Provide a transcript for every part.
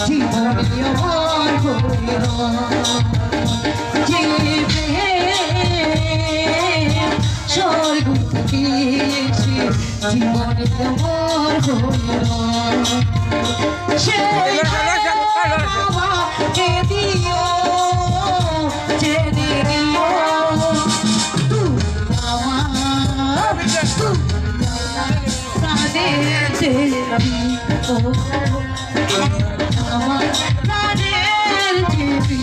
জীবনী আমার হইল জীবে স্বর্গ থেকে জীবনী আমার হইল সে কাছে আমি আমার প্রাণের জীবী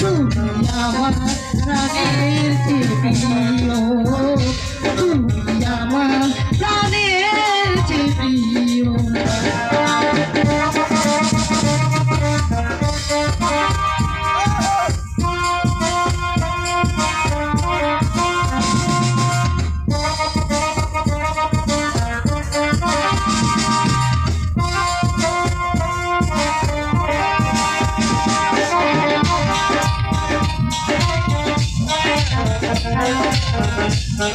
তুমি আমার প্রাণের তুমি আমার প্রাণের Sorry,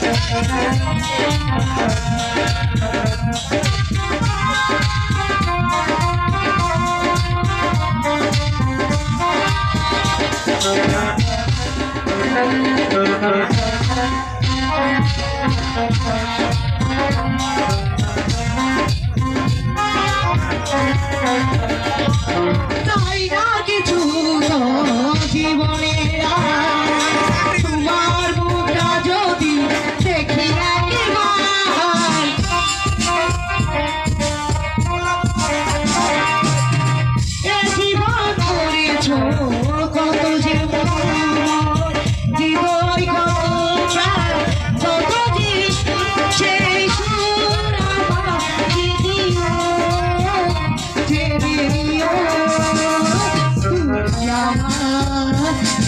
no.